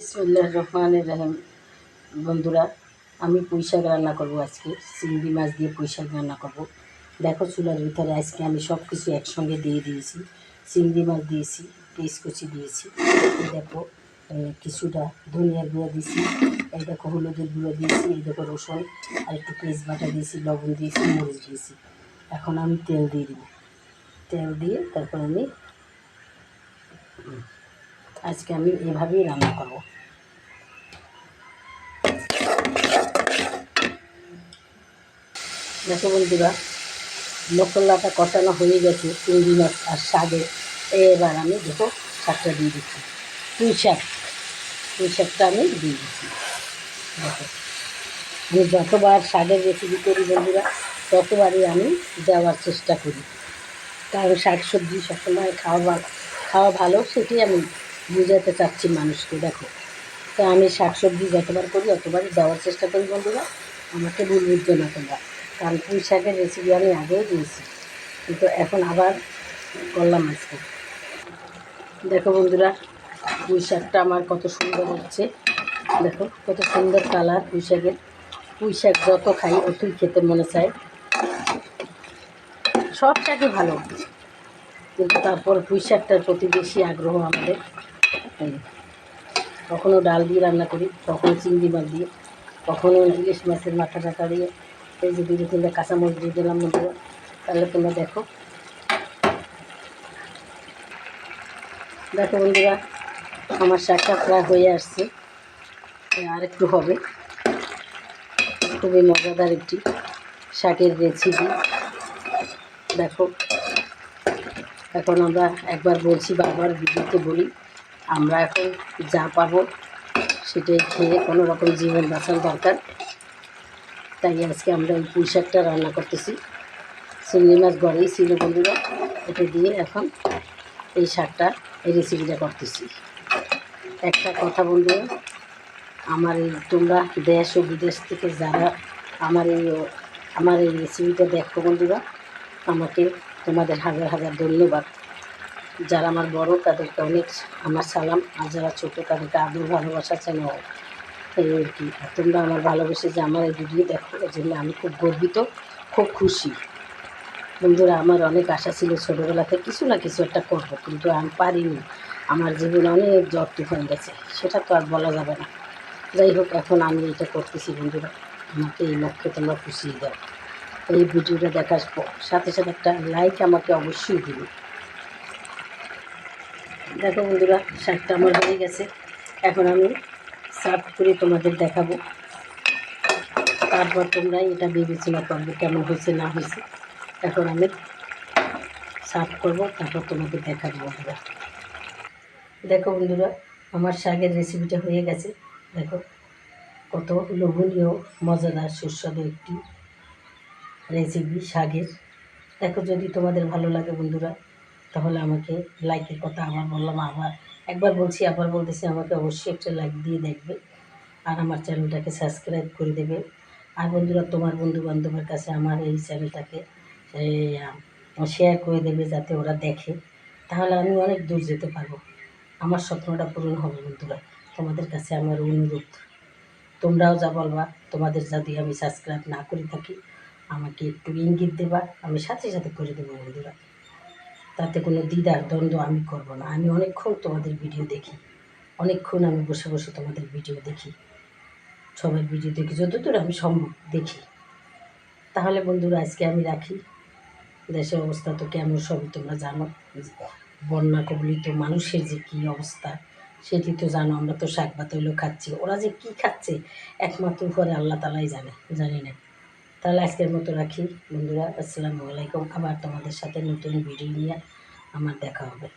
বিসমুল্লাহ রহমান রাহিম। বন্ধুরা, আমি পুঁই শাক রান্না করব আজকে। চিংড়ি মাছ দিয়ে পুঁই শাক রান্না করব। দেখো, চুলার ভিতরে আজকে আমি সব কিছু একসঙ্গে দিয়ে দিয়েছি। চিংড়ি মাছ দিয়েছি কুচি দিয়েছি। দেখো কিছুটা ধনিয়ার গুঁড়ো দিয়েছি। এই দেখো, হলুদের গুঁড়ো দিয়েছি। এই দেখো, রসুন আর একটু পেঁয়াজ বাটা দিয়েছি, লবণ দিয়েছি, মরিচ দিয়েছি। এখন আমি তেল দিয়ে দিব। তেল দিয়ে তারপর আমি আজকে আমি এভাবেই রান্না করব। দেখো বন্ধুরা, মশলাটা কষানো হয়ে গেছে, চিংড়ি মাছ আর শাকে এবার আমি দেখো শাকটা দিয়ে দিচ্ছি। পুঁই শাক, পুঁই শাকটা আমি দিয়ে দিচ্ছি। দেখো, আমি যতবার শাকের রেসিপি করি বন্ধুরা, ততবারই আমি দেওয়ার চেষ্টা করি। কারণ শাক সবজি সবসময় খাওয়া খাওয়া ভালো, সেটাই আমি বুঝাতে চাচ্ছি মানুষকে, দেখো। তো আমি শাক সবজি যতবার করি ততবারই দেওয়ার চেষ্টা করি বন্ধুরা। আমাকে ভুল বুঝছ না তোমরা। কারণ পুঁই শাকের রেসিপি আমি আগেও দিয়েছি। কিন্তু এখন আবার করলাম আজকে। দেখো বন্ধুরা, পুঁই শাকটা আমার কত সুন্দর হচ্ছে। দেখো, কত সুন্দর কালার পুঁই শাকের। পুঁই শাক যত খাই, অতই খেতে মনে চায়। সব শাকই ভালো। কিন্তু তারপর পুঁই শাকটার প্রতি বেশি আগ্রহ আমাদের। কখনো ডাল দিয়ে রান্না করি, কখনো চিংড়ি মাছ দিয়ে, কখনো ইলিশ মাছের মাথা টাথা দিয়ে। এই যে দুটো তিনটা কাঁচামরিচ দিয়ে দিলাম বন্ধুরা, তাহলে তোমরা দেখো। দেখো বন্ধুরা, আমার শাকটা প্রায় হয়ে আসছে। আর একটু হবে। খুবই মজাদার একটি শাকের রেসিপি দেখো, এখন আমরা একবার বলছি, বারবার ভিডিওতে বলি। আমরা এখন যা পাবো সেটাই খেয়ে কোনো রকম জীবন বাঁচার দরকার। তাই আজকে আমরা এই পুঁই শাকটা রান্না করতেছি। চিংড়ি মাছ গড়েই ছিল বন্ধুরা, এটা দিয়ে এখন এই শাকটা, এই রেসিপিটা করতেছি। একটা কথা বন্ধুরা, আমার এই তোমরা দেশ ও বিদেশ থেকে যারা আমার এই আমার এই রেসিপিটা দেখো বন্ধুরা, আমাকে তোমাদের হাজার হাজার ধন্যবাদ। যারা আমার বড়, তাদেরকে অনেক আমার সালাম। আর যারা ছোটো, তাদেরকে আদর, ভালোবাসা জানাও এই আর কি। তোমরা আমার ভালোবেসে যে আমার এই ভিডিও দেখো এই জন্য আমি খুব গর্বিত, খুব খুশি। বন্ধুরা, আমার অনেক আশা ছিল ছোটোবেলাতে কিছু না কিছু একটা করব, কিন্তু আমি পারিনি। আমার জীবনে অনেক জ্বর তুফান গেছে, সেটা তো আর বলা যাবে না। যাই হোক, এখন আমি এটা করতেছি বন্ধুরা। আমাকে এই লক্ষ্যে তোমরা খুশিয়ে দাও। এই ভিডিওটা দেখার সাথে সাথে একটা লাইক আমাকে অবশ্যই দিবে। দেখো বন্ধুরা, শাকটা আমার হয়ে গেছে। এখন আমি সার্ভ করে তোমাদের দেখাবো। তারপর তোমরা এটা বিবেচনা করবে কেমন হয়েছে, না হয়েছে। এখন আমি সার্ভ করব, তারপর তোমাদের দেখাবো বন্ধুরা। দেখো বন্ধুরা, আমার শাকের রেসিপিটা হয়ে গেছে। দেখো কত লোভনীয়, মজাদার, সুস্বাদু একটি রেসিপি শাকের। দেখো যদি তোমাদের ভালো লাগে বন্ধুরা তাহলে আমাকে লাইকের কথা আবার বললাম, আবার একবার বলছি, আবার বলতেছি, আমাকে অবশ্যই একটা লাইক দিয়ে দেখবে। আর আমার চ্যানেলটাকে সাবস্ক্রাইব করে দেবে। আর বন্ধুরা, তোমার বন্ধু বান্ধবের কাছে আমার এই চ্যানেলটাকে শেয়ার করে দেবে যাতে ওরা দেখে। তাহলে আমি অনেক দূর যেতে পারব। আমার স্বপ্নটা পূরণ হবে বন্ধুরা। তোমাদের কাছে আমার অনুরোধ। তোমরাও যা বলবা, তোমাদের যদি আমি সাবস্ক্রাইব না করে থাকি, আমাকে একটু ইঙ্গিত দেবা, আমি সাথে সাথে করে দেবো বন্ধুরা। তাতে কোনো দ্বিধার দ্বন্দ্ব আমি করব না। আমি অনেকক্ষণ তোমাদের ভিডিও দেখি। অনেকক্ষণ আমি বসে বসে তোমাদের ভিডিও দেখি। সবার ভিডিও দেখি যতদূর আমি সম্ভব দেখি। তাহলে বন্ধুরা, আজকে আমি রাখি। দেশের অবস্থা তো কেমন সবই তোমরা জানো। বন্যা কবলিত মানুষের যে কী অবস্থা, সেটি তো জানো, আমরা তো শাক পাতইলো খাচ্ছি। ওরা যে কী খাচ্ছে, একমাত্র ঘরে আল্লাহ তালাই জানে, জানি না। তাহলে আজকের মতো রাখি। বন্ধুরা, আসসালামু আলাইকুম। আবার তোমাদের সাথে নতুন ভিডিও নিয়ে আমার দেখা হবে।